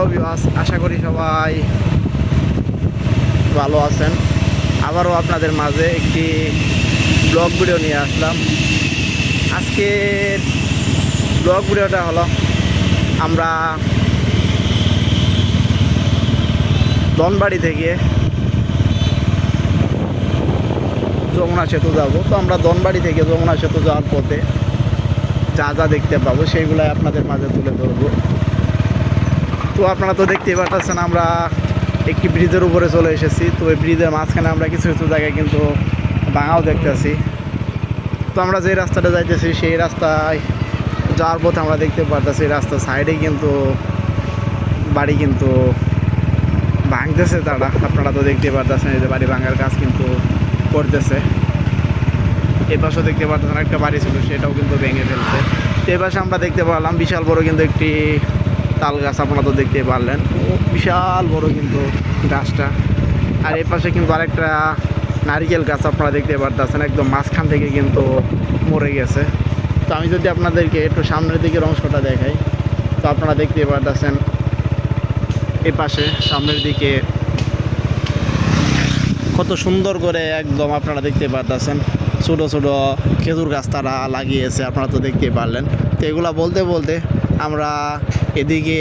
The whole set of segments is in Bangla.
হ্যালো বিবাস আশা করি সবাই ভালো আছেন। আবারও আপনাদের মাঝে একটি ব্লগ ভিডিও নিয়ে আসলাম। আজকের ব্লগ ভিডিওটা হলো, আমরা দনবাড়ি থেকে যমুনা সেতু যাব। তো আমরা দনবাড়ি থেকে যমুনা সেতু যাওয়ার পথে যা যা দেখতে পাবো, সেইগুলাই আপনাদের মাঝে তুলে ধরবো। তো আপনারা তো দেখতেই পাচ্ছেন আমরা একটি ব্রিজের উপরে চলে এসেছি। তো এই ব্রিজের মাঝখানে আমরা কিছু কিছু জায়গায় কিন্তু ভাঙাও দেখতেছি তো আমরা যে রাস্তাটা যাইতেছি, সেই রাস্তায় যাওয়ার পথে আমরা দেখতে পারতেছি রাস্তার সাইডে কিন্তু বাড়ি কিন্তু ভাঙতেছে তারা। আপনারা তো দেখতে পারতেছেন, এই যে বাড়ি ভাঙার কাজ কিন্তু করতেছে। পাশে দেখতে পারতেছেন, একটা বাড়ি ছিল, সেটাও কিন্তু ভেঙে ফেলছে। তো এই পাশে আমরা দেখতে পারলাম বিশাল বড় কিন্তু একটি তাল গাছ আপনারা তো দেখতে পারলেন। বিশাল বড় কিন্তু গাছটা। আর এই পাশে কিন্তু আরেকটা নারিকেল গাছ আপনারা দেখতে পারতেছেন, একদম মাঝখান থেকে কিন্তু মরে গেছে। তো আমি যদি আপনাদেরকে একটু সামনের দিকের অংশটা দেখাই, তো আপনারা দেখতে পারতেছেন এই পাশে সামনের দিকে কত সুন্দর করে একদম আপনারা দেখতে পারতেছেন ছোটো ছোটো খেজুর গাছ তারা লাগিয়েছে, আপনারা তো দেখতেই পারলেন। তো এগুলা বলতে বলতে আমরা এদিকে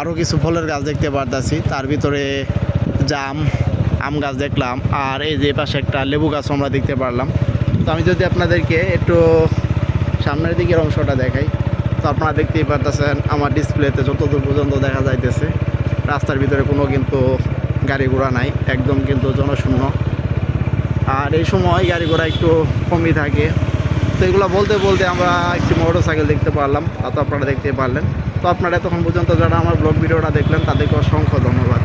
আরও কিছু ফলের গাছ দেখতে পারতাছি। তার ভিতরে জাম, আম গাছ দেখলাম, আর এই যে পাশে একটা লেবু গাছ আমরা দেখতে পারলাম। তো আমি যদি আপনাদেরকে একটু সামনের দিকের অংশটা দেখাই, তো আপনারা দেখতেই পারতেছেন, আমার ডিসপ্লেতে যতদূর পর্যন্ত দেখা যাইতেছে, রাস্তার ভিতরে কোনো কিন্তু গাড়ি ঘোড়া নাই, একদম কিন্তু জনশূন্য। আর এই সময় গাড়ি ঘোড়া একটু কমই থাকে। তো এগুলো বলতে বলতে আমরা একটি মোটর সাইকেল দেখতে পারলাম, তা তো আপনারা দেখতে পারলেন। তো আপনারা এতক্ষণ পর্যন্ত যারা আমার ব্লগ ভিডিওটা দেখলেন, তাদেরকে অসংখ্য ধন্যবাদ।